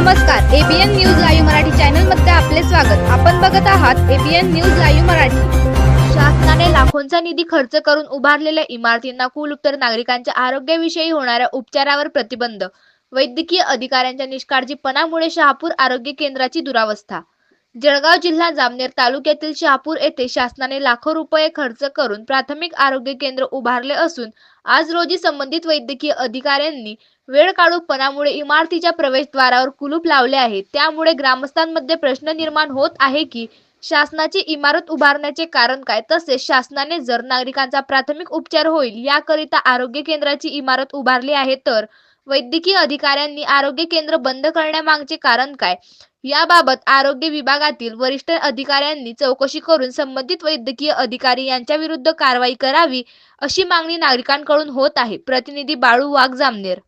नमस्कार ABN news live Marathi चॅनलमध्ये आपले स्वागत. आपण बघत आहात एबीएन न्यूज लाईव्ह मराठी. शासनाने लाखोंचा निधी खर्च करून उभारलेल्या इमारतींना कुलूप तर नागरिकांच्या आरोग्याविषयी होणाऱ्या उपचारावर प्रतिबंध. वैद्यकीय अधिकाऱ्यांच्या निष्काळजीपणामुळे शहापूर आरोग्य केंद्राची दुरावस्था. जळगाव जिल्हा जामनेर तालुक्यातील शहापूर येथे शासनाने लाखो रुपये खर्च करून प्राथमिक आरोग्य केंद्र उभारले असून आज रोजी संबंधित वैद्यकीय अधिकाऱ्यांनी वेळ काढूपणामुळे इमारतीच्या प्रवेशद्वारावर कुलूप लावले आहे. त्यामुळे ग्रामस्थांमध्ये प्रश्न निर्माण होत आहे की शासनाची इमारत उभारण्याचे कारण काय? तसेच शासनाने जर नागरिकांचा प्राथमिक उपचार होईल याकरिता आरोग्य केंद्राची इमारत उभारली आहे तर वैद्यकीय अधिकाऱ्यांनी आरोग्य केंद्र बंद करण्यामागचे कारण काय? याबाबत आरोग्य विभागातील वरिष्ठ अधिकाऱ्यांनी चौकशी करून संबंधित वैद्यकीय अधिकारी यांच्या विरुद्ध कारवाई करावी अशी मागणी नागरिकांकडून होत आहे. प्रतिनिधी बाळू वाघ जामनेर.